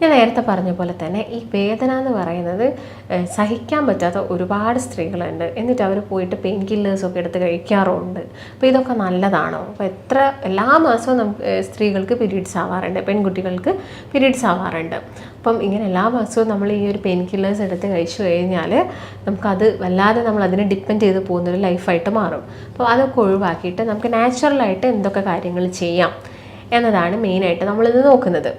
ഞാൻ നേരത്തെ പറഞ്ഞ പോലെ തന്നെ ഈ വേദന എന്ന് പറയുന്നത് സഹിക്കാൻ പറ്റാത്ത ഒരുപാട് സ്ത്രീകളുണ്ട്. എന്നിട്ട് അവർ പോയിട്ട് പെയിൻ കില്ലേഴ്സൊക്കെ എടുത്ത് കഴിക്കാറുണ്ട്. അപ്പോൾ ഇതൊക്കെ നല്ലതാണോ? അപ്പോൾ എത്ര എല്ലാ മാസവും നമുക്ക് സ്ത്രീകൾക്ക് പീരീഡ്സ് ആവാറുണ്ട് പെൺകുട്ടികൾക്ക് പീരീഡ്സ് ആവാറുണ്ട്. അപ്പം ഇങ്ങനെ എല്ലാ മാസവും നമ്മൾ ഈ ഒരു പെയിൻ കില്ലേഴ്സ് എടുത്ത് കഴിച്ചു കഴിഞ്ഞാൽ നമുക്കത് വല്ലാതെ നമ്മൾ അതിനെ ഡിപ്പെൻഡ് ചെയ്ത് പോകുന്നൊരു ലൈഫായിട്ട് മാറും. അപ്പോൾ അതൊക്കെ ഒഴിവാക്കിയിട്ട് നമുക്ക് നാച്ചുറലായിട്ട് എന്തൊക്കെ കാര്യങ്ങൾ ചെയ്യാം എന്നതാണ് മെയിനായിട്ട് നമ്മളിത് നോക്കുന്നത്.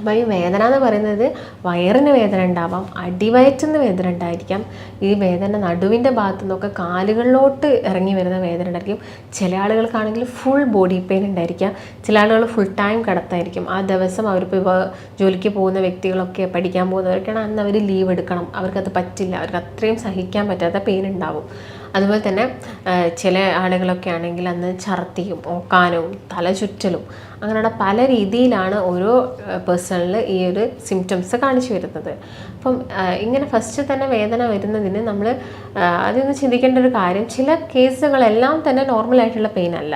അപ്പോൾ ഈ വേദന എന്ന് പറയുന്നത് വയറിന് വേദന ഉണ്ടാവാം അടിവയറ്റിന്ന് വേദന ഉണ്ടായിരിക്കാം. ഈ വേദന നടുവിന്റെ ഭാഗത്തു നിന്നൊക്കെ കാലുകളിലോട്ട് ഇറങ്ങി വരുന്ന വേദന ഉണ്ടായിരിക്കും. ചില ആളുകൾക്കാണെങ്കിൽ ഫുൾ ബോഡി പെയിൻ ഉണ്ടായിരിക്കാം. ചില ആളുകൾ ഫുൾ ടൈം കിടത്തായിരിക്കും. ആ ദിവസം അവരിപ്പോൾ ജോലിക്ക് പോകുന്ന വ്യക്തികളൊക്കെ പഠിക്കാൻ പോകുന്നവർക്കാണ് അന്ന് അവർ ലീവ് എടുക്കണം. അവർക്കത് പറ്റില്ല. അവർക്ക് അത്രയും സഹിക്കാൻ പറ്റാത്ത പെയിൻ ഉണ്ടാവും. അതുപോലെ തന്നെ ചില ആളുകളൊക്കെ ആണെങ്കിൽ അന്ന് ഛർദിയും ഓക്കാനവും തലചുറ്റലും അങ്ങനെയുള്ള പല രീതിയിലാണ് ഓരോ പേഴ്സണിൽ ഈ ഒരു സിംറ്റംസ് കാണിച്ചു വരുന്നത്. അപ്പം ഇങ്ങനെ ഫസ്റ്റ് തന്നെ വേദന വരുന്നതിന് നമ്മൾ അതൊന്ന് ചിന്തിക്കേണ്ട ഒരു കാര്യം ചില കേസുകളെല്ലാം തന്നെ നോർമലായിട്ടുള്ള പെയിൻ അല്ല.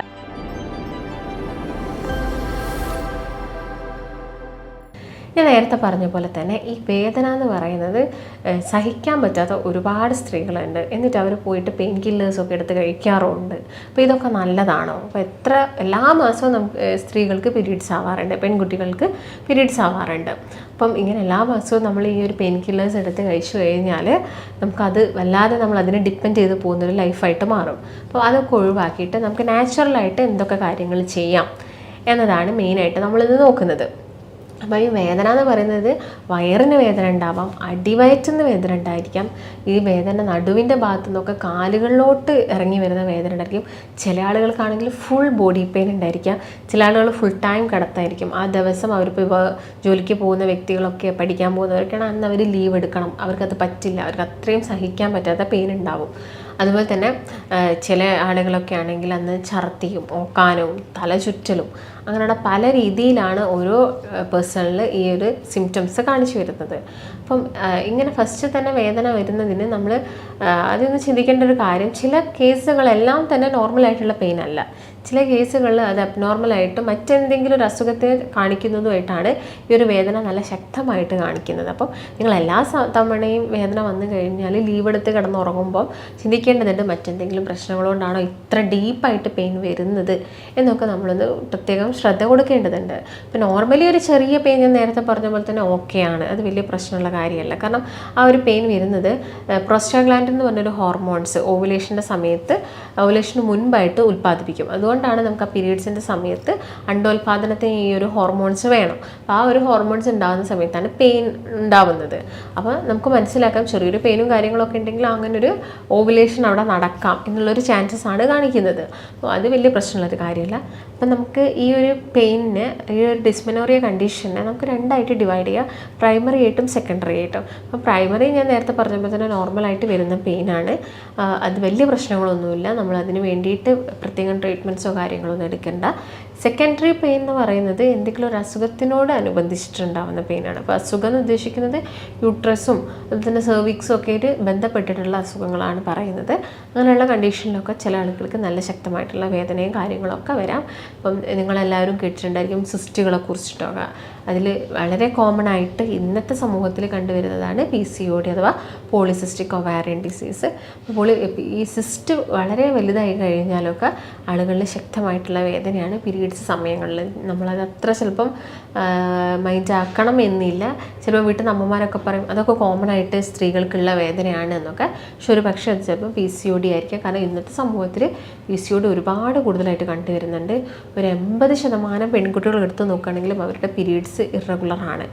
ഞാൻ നേരത്തെ പറഞ്ഞ പോലെ തന്നെ ഈ വേദന എന്ന് പറയുന്നത് സഹിക്കാൻ പറ്റാത്ത ഒരുപാട് സ്ത്രീകളുണ്ട്. എന്നിട്ട് അവർ പോയിട്ട് പെയിൻ കില്ലേഴ്സൊക്കെ എടുത്ത് കഴിക്കാറുണ്ട്. അപ്പോൾ ഇതൊക്കെ നല്ലതാണോ? അപ്പോൾ എത്ര എല്ലാ മാസവും നമുക്ക് സ്ത്രീകൾക്ക് പീരീഡ്സ് ആവാറുണ്ട് പെൺകുട്ടികൾക്ക് പീരീഡ്സ് ആവാറുണ്ട്. അപ്പം ഇങ്ങനെ എല്ലാ മാസവും നമ്മൾ ഈ ഒരു പെയിൻ കില്ലേഴ്സ് എടുത്ത് കഴിച്ചു കഴിഞ്ഞാൽ നമുക്കത് വല്ലാതെ നമ്മൾ അതിനെ ഡിപ്പെൻഡ് ചെയ്ത് പോകുന്നൊരു ലൈഫായിട്ട് മാറും. അപ്പോൾ അതൊക്കെ ഒഴിവാക്കിയിട്ട് നമുക്ക് നാച്ചുറലായിട്ട് എന്തൊക്കെ കാര്യങ്ങൾ ചെയ്യാം എന്നതാണ് മെയിനായിട്ട് നമ്മളിത് നോക്കുന്നത്. അപ്പോൾ ഈ വേദന എന്ന് പറയുന്നത് വയറിന് വേദന ഉണ്ടാവാം അടിവയറ്റിന്ന് വേദന ഉണ്ടായിരിക്കാം. ഈ വേദന നടുവിന്റെ ഭാഗത്തു നിന്നൊക്കെ കാലുകളിലോട്ട് ഇറങ്ങി വരുന്ന വേദന ഉണ്ടായിരിക്കും. ചില ആളുകൾക്കാണെങ്കിൽ ഫുൾ ബോഡി പെയിൻ ഉണ്ടായിരിക്കാം. ചില ആളുകൾ ഫുൾ ടൈം കിടത്തായിരിക്കും. ആ ദിവസം അവരിപ്പോൾ ജോലിക്ക് പോകുന്ന വ്യക്തികളൊക്കെ പഠിക്കാൻ പോകുന്നവർക്കാണ് അന്ന് അവർ ലീവ് എടുക്കണം. അവർക്കത് പറ്റില്ല. അവർക്ക് അത്രയും സഹിക്കാൻ പറ്റാത്ത പെയിൻ ഉണ്ടാവും. അതുപോലെ തന്നെ ചില ആളുകളൊക്കെ ആണെങ്കിൽ അന്ന് ഛർദിയും ഓക്കാനവും തലചുറ്റലും അങ്ങനെയുള്ള പല രീതിയിലാണ് ഓരോ പേഴ്സണിൽ ഈ ഒരു സിംറ്റംസ് കാണിച്ചു വരുന്നത്. അപ്പം ഇങ്ങനെ ഫസ്റ്റ് തന്നെ വേദന വരുന്നതിന് നമ്മൾ അതൊന്ന് ചിന്തിക്കേണ്ട ഒരു കാര്യം ചില കേസുകളെല്ലാം തന്നെ നോർമലായിട്ടുള്ള പെയിൻ അല്ല. ചില കേസുകളിൽ അത് അബ്നോർമലായിട്ട് മറ്റെന്തെങ്കിലും ഒരു അസുഖത്തെ കാണിക്കുന്നതുമായിട്ടാണ് ഈ ഒരു വേദന നല്ല ശക്തമായിട്ട് കാണിക്കുന്നത്. അപ്പം നിങ്ങൾ എല്ലാ തവണയും വേദന വന്നു കഴിഞ്ഞാൽ ലീവ് എടുത്ത് കിടന്നുറങ്ങുമ്പോൾ ചിന്തിക്കേണ്ടതുണ്ട് മറ്റെന്തെങ്കിലും പ്രശ്നങ്ങൾ കൊണ്ടാണോ ഇത്ര ഡീപ്പായിട്ട് പെയിൻ വരുന്നത് എന്നൊക്കെ നമ്മളൊന്ന് പ്രത്യേകം ശ്രദ്ധ കൊടുക്കേണ്ടതുണ്ട്. ഇപ്പം നോർമലി ഒരു ചെറിയ പെയിൻ ഞാൻ നേരത്തെ പറഞ്ഞ പോലെ തന്നെ ഓക്കെയാണ് അത് വലിയ പ്രശ്നമുള്ള കാര്യമല്ല. കാരണം ആ ഒരു പെയിൻ വരുന്നത് പ്രോസ്റ്റാഗ്ലാൻഡ് എന്ന് പറഞ്ഞൊരു ഹോർമോൺസ് ഓവുലേഷന്റെ സമയത്ത് ഓവുലേഷന് മുൻപായിട്ട് ഉൽപ്പാദിപ്പിക്കും. അതുകൊണ്ടാണ് നമുക്ക് ആ പീരീഡ്സിന്റെ സമയത്ത് അണ്ടോൽപാദനത്തിന് ഈ ഒരു ഹോർമോൺസ് വേണം. അപ്പോൾ ആ ഒരു ഹോർമോൺസ് ഉണ്ടാകുന്ന സമയത്താണ് പെയിൻ ഉണ്ടാവുന്നത്. അപ്പോൾ നമുക്ക് മനസ്സിലാക്കാം ചെറിയൊരു പെയിനും കാര്യങ്ങളൊക്കെ ഉണ്ടെങ്കിൽ അങ്ങനെ ഒരു ഓവുലേഷൻ അവിടെ നടക്കാം എന്നുള്ളൊരു ചാൻസസ് ആണ് കാണിക്കുന്നത്. അപ്പോൾ അത് വലിയ പ്രശ്നമുള്ളൊരു കാര്യമല്ല. അപ്പം നമുക്ക് ഈ ഒരു പെയിനിന് ഈ ഒരു ഡിസ്മെനോറിയ കണ്ടീഷനെ നമുക്ക് രണ്ടായിട്ട് ഡിവൈഡ് ചെയ്യാം. പ്രൈമറി ആയിട്ടും സെക്കൻഡറി ആയിട്ടും. അപ്പോൾ പ്രൈമറി ഞാൻ നേരത്തെ പറഞ്ഞപ്പോൾ തന്നെ നോർമലായിട്ട് വരുന്ന പെയിനാണ്. അത് വലിയ പ്രശ്നങ്ങളൊന്നുമില്ല. നമ്മൾ അതിന് വേണ്ടിയിട്ട് പ്രത്യേകം ട്രീറ്റ്മെന്റ്സോ ഒന്നും എടുക്കേണ്ട. സെക്കൻഡറി പെയിൻ എന്ന് പറയുന്നത് എന്തെങ്കിലും ഒരു അസുഖത്തിനോട് അനുബന്ധിച്ചിട്ടുണ്ടാവുന്ന പെയിനാണ് അപ്പോൾ അസുഖം എന്ന് ഉദ്ദേശിക്കുന്നത് യൂട്രസും അതുപോലെ തന്നെ സെർവിക്സും ഒക്കെ ആയിട്ട് ബന്ധപ്പെട്ടിട്ടുള്ള അസുഖങ്ങളാണ് പറയുന്നത്. അങ്ങനെയുള്ള കണ്ടീഷനിലൊക്കെ ചില ആളുകൾക്ക് നല്ല ശക്തമായിട്ടുള്ള വേദനയും കാര്യങ്ങളൊക്കെ വരാം. അപ്പം നിങ്ങളെല്ലാവരും കേട്ടിട്ടുണ്ടായിരിക്കും സിസ്റ്റുകളെ കുറിച്ചിട്ടൊക്കെ. അതിൽ വളരെ കോമൺ ആയിട്ട് ഇന്നത്തെ സമൂഹത്തിൽ കണ്ടുവരുന്നതാണ് പി സി ഒ ഡി അഥവാ പോളിസിസ്റ്റിക് ഒവാരിയൻ ഡിസീസ് അപ്പോൾ ഈ സിസ്റ്റ് വളരെ വലുതായി കഴിഞ്ഞാലൊക്കെ ആളുകളിൽ ശക്തമായിട്ടുള്ള വേദനയാണ് പീരീഡ്സ് സമയങ്ങളിൽ നമ്മളത് അത്ര ചിലപ്പം മൈൻഡ് ആക്കണം എന്നില്ല. ചിലപ്പോൾ വീട്ടിൽ അമ്മമാരൊക്കെ പറയും അതൊക്കെ കോമൺ ആയിട്ട് സ്ത്രീകൾക്കുള്ള വേദനയാണ് എന്നൊക്കെ. പക്ഷെ ഒരു പക്ഷേ അത് ചിലപ്പോൾ പി സി ഒ ഡി ആയിരിക്കാം. കാരണം ഇന്നത്തെ സമൂഹത്തിൽ പി സി ഒ ഡി ഒരുപാട് കൂടുതലായിട്ട് കണ്ടുവരുന്നുണ്ട്. ഒരു എൺപത് ശതമാനം പെൺകുട്ടികൾ എടുത്ത് നോക്കുകയാണെങ്കിലും അവരുടെ പീരീഡ്സ് ഇറഗുലറാണ്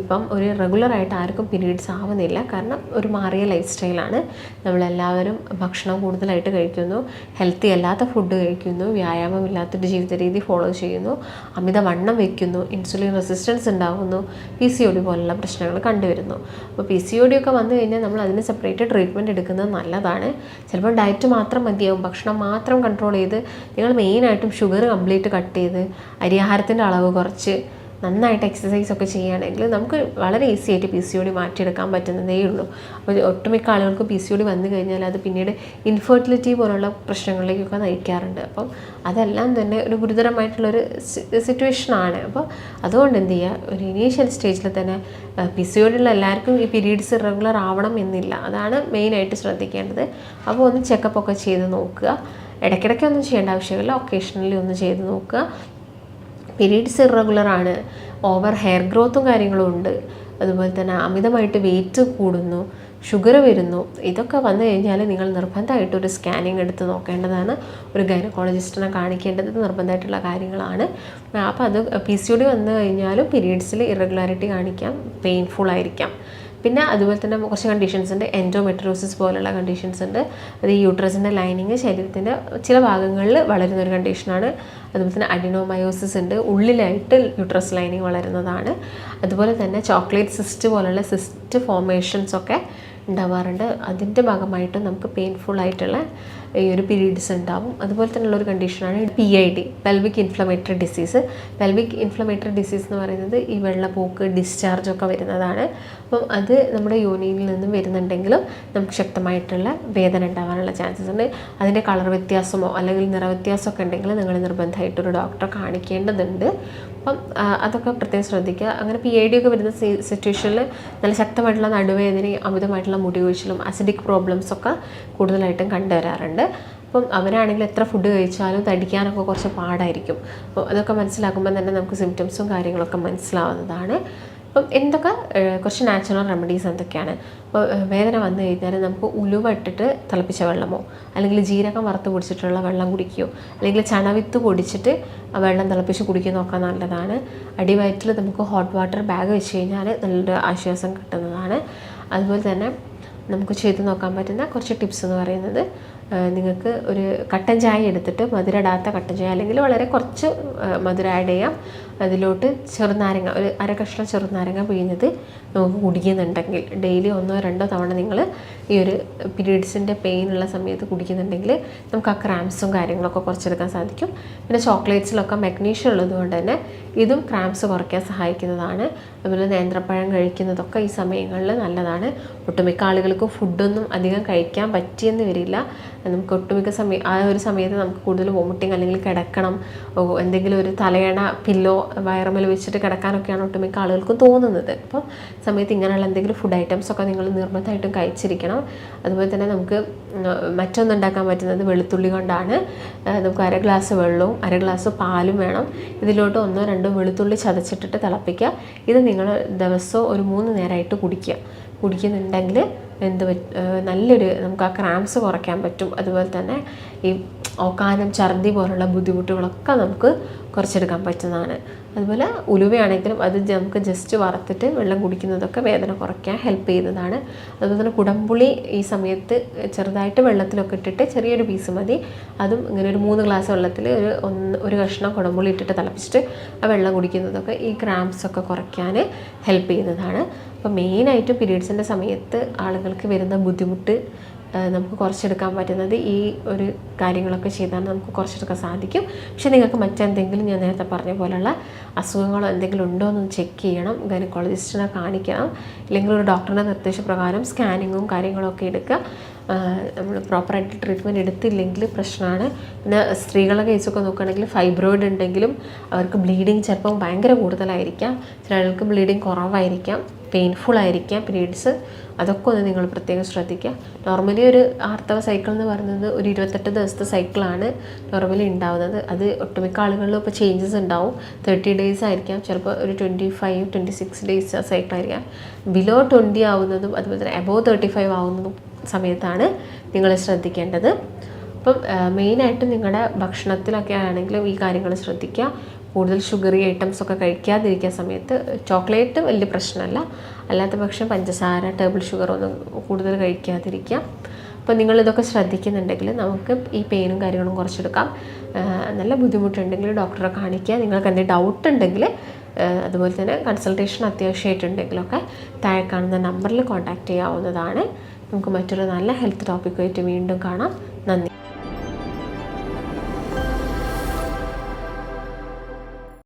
ഇപ്പം ഒരു റെഗുലറായിട്ട് ആർക്കും പീരീഡ്സ് ആവുന്നില്ല. കാരണം ഒരു മാറിയ ലൈഫ് സ്റ്റൈലാണ് നമ്മളെല്ലാവരും ഭക്ഷണം കൂടുതലായിട്ട് കഴിക്കുന്നു. ഹെൽത്തി അല്ലാത്ത ഫുഡ് കഴിക്കുന്നു. വ്യായാമമില്ലാത്തൊരു ജീവിത രീതി ഫോളോ ചെയ്യുന്നു. അമിതവണ്ണം വെക്കുന്നു. ഇൻസുലിൻ റെസിസ്റ്റൻസ് ഉണ്ടാകുന്നു പി സി ഒ ഡി പോലുള്ള പ്രശ്നങ്ങൾ കണ്ടുവരുന്നു. അപ്പോൾ പി സി ഒ ഡി ഒക്കെ വന്നു കഴിഞ്ഞാൽ നമ്മൾ അതിന് സെപ്പറേറ്റ് ട്രീറ്റ്മെന്റ് എടുക്കുന്നത് നല്ലതാണ്. ചിലപ്പോൾ ഡയറ്റ് മാത്രം മതിയാവും. ഭക്ഷണം മാത്രം കൺട്രോൾ ചെയ്ത് നിങ്ങൾ മെയിനായിട്ടും ഷുഗർ കംപ്ലീറ്റ് കട്ട് ചെയ്ത് അരിയാഹാരത്തിന്റെ അളവ് കുറച്ച് നന്നായിട്ട് എക്സസൈസ് ഒക്കെ ചെയ്യുകയാണെങ്കിൽ നമുക്ക് വളരെ ഈസി ആയിട്ട് പി സി ഒ ഡി മാറ്റിയെടുക്കാൻ പറ്റുന്നതേ ഉള്ളൂ. അപ്പോൾ ഒട്ടുമിക്ക ആളുകൾക്ക് പി സി ഒ ഡി വന്നു കഴിഞ്ഞാൽ അത് പിന്നീട് ഇൻഫെർട്ടിലിറ്റി പോലുള്ള പ്രശ്നങ്ങളിലേക്കൊക്കെ നയിക്കാറുണ്ട്. അപ്പം അതെല്ലാം തന്നെ ഒരു ഗുരുതരമായിട്ടുള്ളൊരു സിറ്റുവേഷനാണ് അപ്പോൾ അതുകൊണ്ട് എന്ത് ചെയ്യുക? ഒരു ഇനീഷ്യൽ സ്റ്റേജിൽ തന്നെ പി സി ഒ എല്ലാവർക്കും ഈ പീരീഡ്സ് റെഗുലർ ആവണം എന്നില്ല. അതാണ് മെയിനായിട്ട് ശ്രദ്ധിക്കേണ്ടത്. അപ്പോൾ ഒന്ന് ചെക്കപ്പ് ഒക്കെ ചെയ്ത് നോക്കുക. ഇടയ്ക്കിടയ്ക്ക് ഒന്നും ചെയ്യേണ്ട ആവശ്യമില്ല. ഒക്കേഷണലി ഒന്ന് ചെയ്ത് നോക്കുക. പീരീഡ്സ് ഇറഗുലർ ആണ്. ഓവർ ഹെയർ ഗ്രോത്തും കാര്യങ്ങളും ഉണ്ട്. അതുപോലെ തന്നെ അമിതമായിട്ട് വെയിറ്റ് കൂടുന്നു ഷുഗർ വരുന്നു. ഇതൊക്കെ വന്നു കഴിഞ്ഞാൽ നിങ്ങൾ നിർബന്ധമായിട്ട് ഒരു സ്കാനിങ് എടുത്ത് നോക്കേണ്ടതാണ്. ഒരു ഗൈനക്കോളജിസ്റ്റിനെ കാണിക്കേണ്ടത് നിർബന്ധമായിട്ടുള്ള കാര്യങ്ങളാണ്. അപ്പോൾ അത് പി സി ഒ വന്നു കഴിഞ്ഞാലും പീരീഡ്സിൽ ഇറഗുലാരിറ്റി കാണിക്കാം പെയിൻഫുൾ ആയിരിക്കാം. പിന്നെ അതുപോലെ തന്നെ കുറച്ച് കണ്ടീഷൻസ് ഉണ്ട്. എൻഡോമെട്രോസിസ് പോലുള്ള കണ്ടീഷൻസ് ഉണ്ട്. അത് യൂട്രസിന്റെ ലൈനിങ് ശരീരത്തിന്റെ ചില ഭാഗങ്ങളിൽ വളരുന്ന ഒരു കണ്ടീഷനാണ് അതുപോലെ തന്നെ അഡിനോമയോസിസ് ഉണ്ട്. ഉള്ളിലായിട്ട് യൂട്രസ് ലൈനിങ് വളരുന്നതാണ്. അതുപോലെ തന്നെ ചോക്ലേറ്റ് സിസ്റ്റ് പോലുള്ള സിസ്റ്റ് ഫോർമേഷൻസ് ഒക്കെ ഉണ്ടാവാറുണ്ട്. അതിന്റെ ഭാഗമായിട്ട് നമുക്ക് പെയിൻഫുൾ ആയിട്ടുള്ള ഈ ഒരു പീരീഡ്സ് ഉണ്ടാവും. അതുപോലെ തന്നെയുള്ള ഒരു കണ്ടീഷനാണ് P I D pelvic inflammatory disease pelvic inflammatory disease എന്ന് പറയുന്നത് ഈ വെള്ളപ്പോക്ക് ഡിസ്ചാർജ് ഒക്കെ വരുന്നതാണ്. അപ്പം അത് നമ്മുടെ യോനിയിൽ നിന്നും വരുന്നുണ്ടെങ്കിലും നമുക്ക് ശക്തമായിട്ടുള്ള വേദന ഉണ്ടാവാനുള്ള ചാൻസസ് ഉണ്ട്. അതിന്റെ കളർ വ്യത്യാസമോ അല്ലെങ്കിൽ നിറവ്യത്യാസമൊക്കെ ഉണ്ടെങ്കിൽ നിങ്ങൾ നിർബന്ധമായിട്ടൊരു ഡോക്ടറെ കാണിക്കേണ്ടതുണ്ട്. അപ്പം അതൊക്കെ പ്രത്യേകം ശ്രദ്ധിക്കുക. അങ്ങനെ പി ഐ ഡി ഒക്കെ വരുന്ന സിറ്റുവേഷനിൽ നല്ല ശക്തമായിട്ടുള്ള നടുവേദനയും അമിതമായിട്ടുള്ള മുടി കൊഴിച്ചിലും അസിഡിക് പ്രോബ്ലംസ് ഒക്കെ കൂടുതലായിട്ടും കണ്ടുവരാറുണ്ട്. അപ്പം അവരാണെങ്കിൽ എത്ര ഫുഡ് കഴിച്ചാലും തടിക്കാനൊക്കെ കുറച്ച് പാടായിരിക്കും. അപ്പോൾ അതൊക്കെ മനസ്സിലാക്കുമ്പോൾ തന്നെ നമുക്ക് സിംറ്റംസും കാര്യങ്ങളൊക്കെ മനസ്സിലാവുന്നതാണ്. അപ്പം എന്തൊക്കെ കുറച്ച് നാച്ചുറൽ റെമഡീസ് എന്തൊക്കെയാണ്? അപ്പോൾ വേദന വന്നു കഴിഞ്ഞാൽ നമുക്ക് ഉലുവ ഇട്ടിട്ട് തിളപ്പിച്ച വെള്ളമോ? അല്ലെങ്കിൽ ജീരകം വറുത്ത് പൊടിച്ചിട്ടുള്ള വെള്ളം കുടിക്കുകയോ? അല്ലെങ്കിൽ ചണവിത്ത് പൊടിച്ചിട്ട് ആ വെള്ളം തിളപ്പിച്ച് കുടിക്കുന്നതൊക്കെ നല്ലതാണ്. അടിവയറ്റിൽ നമുക്ക് ഹോട്ട് വാട്ടർ ബാഗ് വെച്ച് കഴിഞ്ഞാൽ നല്ലൊരു ആശ്വാസം കിട്ടുന്നതാണ്. അതുപോലെ തന്നെ നമുക്ക് ചെയ്ത് നോക്കാൻ പറ്റുന്ന കുറച്ച് ടിപ്സ് എന്ന് പറയുന്നത് നിങ്ങൾക്ക് ഒരു കട്ടൻ ചായ എടുത്തിട്ട് മധുരം ഇടാത്ത കട്ടൻ ചായ അല്ലെങ്കിൽ വളരെ കുറച്ച് മധുരം ആഡ് ചെയ്യാം. അതിലോട്ട് ചെറുനാരങ്ങ ഒരു അര കഷ്ണം ചെറുനാരങ്ങ പിഴിഞ്ഞത് നമുക്ക് കുടിക്കുന്നുണ്ടെങ്കിൽ ഡെയിലി ഒന്നോ രണ്ടോ തവണ നിങ്ങൾ ഈ ഒരു പീരീഡ്സിന്റെ പെയിൻ ഉള്ള സമയത്ത് കുടിക്കുന്നുണ്ടെങ്കിൽ നമുക്ക് ആ ക്രാംസും കാര്യങ്ങളൊക്കെ കുറച്ചെടുക്കാൻ സാധിക്കും. പിന്നെ ചോക്ലേറ്റ്സിലൊക്കെ മെഗ്നീഷ്യം ഉള്ളതുകൊണ്ട് തന്നെ ഇതും ക്രാംസ് കുറയ്ക്കാൻ സഹായിക്കുന്നതാണ്. അതുപോലെ നേന്ത്രപ്പഴം കഴിക്കുന്നതൊക്കെ ഈ സമയങ്ങളിൽ നല്ലതാണ്. ഒട്ടുമിക്ക ആളുകൾക്കും ഫുഡൊന്നും അധികം കഴിക്കാൻ പറ്റിയെന്ന് വരില്ല. നമുക്ക് ഒട്ടുമിക്ക സമയം ആ ഒരു സമയത്ത് നമുക്ക് കൂടുതൽ വോമിറ്റിംഗ് അല്ലെങ്കിൽ കിടക്കണം എന്തെങ്കിലും ഒരു തലയണ പില്ലോ വയറമേൽ വെച്ചിട്ട് കിടക്കാനൊക്കെയാണ് ഒട്ടുമിക്ക ആളുകൾക്കും തോന്നുന്നത്. അപ്പോൾ സമയത്ത് ഇങ്ങനെയുള്ള എന്തെങ്കിലും ഫുഡ് ഐറ്റംസ് ഒക്കെ നിങ്ങൾ നിർബന്ധമായിട്ടും കഴിച്ചിരിക്കണം. അതുപോലെ തന്നെ നമുക്ക് മറ്റൊന്ന് ഉണ്ടാക്കാൻ പറ്റുന്നത് വെളുത്തുള്ളി കൊണ്ടാണ്. നമുക്ക് അര ഗ്ലാസ് വെള്ളവും അര ഗ്ലാസ് പാലും വേണം. ഇതിലോട്ട് ഒന്നോ രണ്ടോ വെളുത്തുള്ളി ചതച്ചിട്ടിട്ട് തിളപ്പിക്കുക. ഇത് നിങ്ങൾ ദിവസവും ഒരു മൂന്ന് നേരമായിട്ട് കുടിക്കുക. കുടിക്കുന്നുണ്ടെങ്കിൽ എന്ത് നല്ലൊരു നമുക്ക് ആ ക്രാംസ് കുറയ്ക്കാൻ പറ്റും. അതുപോലെ തന്നെ ഈ ഓക്കാനം ഛർദി പോലുള്ള ബുദ്ധിമുട്ടുകളൊക്കെ നമുക്ക് കുറച്ചെടുക്കാൻ പറ്റുന്നതാണ്. അതുപോലെ ഉലുവയാണെങ്കിലും അത് നമുക്ക് ജസ്റ്റ് വറുത്തിട്ട് വെള്ളം കുടിക്കുന്നതൊക്കെ വേദന കുറയ്ക്കാൻ ഹെൽപ്പ് ചെയ്യുന്നതാണ്. അതുപോലെ തന്നെ കുടംപുളി ഈ സമയത്ത് ചെറുതായിട്ട് വെള്ളത്തിലൊക്കെ ഇട്ടിട്ട് ചെറിയൊരു പീസ് മതി. അതും ഇങ്ങനെ ഒരു മൂന്ന് ഗ്ലാസ് വെള്ളത്തിൽ ഒരു ഒന്ന് ഒരു കഷ്ണം കുടംപുളി ഇട്ടിട്ട് തിളപ്പിച്ചിട്ട് ആ വെള്ളം കുടിക്കുന്നതൊക്കെ ഈ ക്രാംസ് ഒക്കെ കുറയ്ക്കാൻ ഹെൽപ്പ് ചെയ്യുന്നതാണ്. അപ്പോൾ മെയിനായിട്ട് പീരീഡ്സിന്റെ സമയത്ത് ആളുകൾക്ക് വരുന്ന ബുദ്ധിമുട്ട് നമുക്ക് കുറച്ചെടുക്കാൻ പറ്റുന്നത് ഈ ഒരു കാര്യങ്ങളൊക്കെ ചെയ്താൽ നമുക്ക് കുറച്ചെടുക്കാൻ സാധിക്കും. പക്ഷേ നിങ്ങൾക്ക് മറ്റെന്തെങ്കിലും ഞാൻ നേരത്തെ പറഞ്ഞ പോലെയുള്ള അസുഖങ്ങളോ എന്തെങ്കിലും ഉണ്ടോ എന്ന് ചെക്ക് ചെയ്യണം. ഗൈനക്കോളജിസ്റ്റിനെ കാണിക്കണം. ഇല്ലെങ്കിൽ ഒരു ഡോക്ടറുടെ നിർദ്ദേശപ്രകാരം സ്കാനിങ്ങും കാര്യങ്ങളൊക്കെ എടുക്കുക. നമ്മൾ പ്രോപ്പറായിട്ട് ട്രീറ്റ്മെന്റ് എടുത്തില്ലെങ്കിൽ പ്രശ്നമാണ് പിന്നെ സ്ത്രീകളുടെ കേസൊക്കെ നോക്കുകയാണെങ്കിൽ ഫൈബ്രോയിഡ് ഉണ്ടെങ്കിലും അവർക്ക് ബ്ലീഡിങ് ചിലപ്പം ഭയങ്കര കൂടുതലായിരിക്കാം. ചിലർക്ക് ബ്ലീഡിങ് കുറവായിരിക്കാം. പെയിൻഫുൾ ആയിരിക്കാം. പീരീഡ്സ് അതൊക്കെ ഒന്ന് നിങ്ങൾ പ്രത്യേകം ശ്രദ്ധിക്കുക. നോർമലി ഒരു ആർത്തവ സൈക്കിൾ എന്ന് പറയുന്നത് ഒരു ഇരുപത്തെട്ട് ദിവസത്തെ സൈക്കിളാണ് നോർമലി ഉണ്ടാവുന്നത്. അത് ഒട്ടുമിക്ക ആളുകളിലും ഇപ്പോൾ ചേഞ്ചസ് ഉണ്ടാവും. തേർട്ടി ഡേയ്സ് ആയിരിക്കാം. ചിലപ്പോൾ ഒരു twenty five twenty six days cycle ആയിരിക്കാം. ബിലോ ട്വന്റി ആവുന്നതും അതുപോലെ തന്നെ എബോവ് തേർട്ടി ഫൈവ് ആവുന്നതും സമയത്താണ് നിങ്ങൾ ശ്രദ്ധിക്കേണ്ടത്. അപ്പം മെയിനായിട്ട് നിങ്ങളുടെ ഭക്ഷണത്തിലൊക്കെ ആണെങ്കിലും ഈ കാര്യങ്ങൾ ശ്രദ്ധിക്കുക. കൂടുതൽ ഷുഗറി ഐറ്റംസ് ഒക്കെ കഴിക്കാതിരിക്കുന്ന സമയത്ത് ചോക്ലേറ്റ് വലിയ പ്രശ്നമല്ല. അല്ലാത്ത പക്ഷം പഞ്ചസാര ടേബിൾ ഷുഗർ ഒന്നും കൂടുതൽ കഴിക്കാതിരിക്കുക. അപ്പോൾ നിങ്ങളിതൊക്കെ ശ്രദ്ധിക്കുന്നുണ്ടെങ്കിൽ നമുക്ക് ഈ പെയിനും കാര്യങ്ങളും കുറച്ചെടുക്കാം. നല്ല ബുദ്ധിമുട്ടുണ്ടെങ്കിൽ ഡോക്ടറെ കാണിക്കുക. നിങ്ങൾക്ക് എന്തെങ്കിലും ഡൗട്ട് ഉണ്ടെങ്കിൽ അതുപോലെ തന്നെ കൺസൾട്ടേഷൻ അത്യാവശ്യമായിട്ടുണ്ടെങ്കിലൊക്കെ താഴെ കാണുന്ന നമ്പറിൽ കോൺടാക്റ്റ് ചെയ്യാവുന്നതാണ്. നമുക്ക് മറ്റൊരു നല്ല ഹെൽത്ത് ടോപ്പിക്കുമായിട്ട് വീണ്ടും കാണാം. നന്ദി.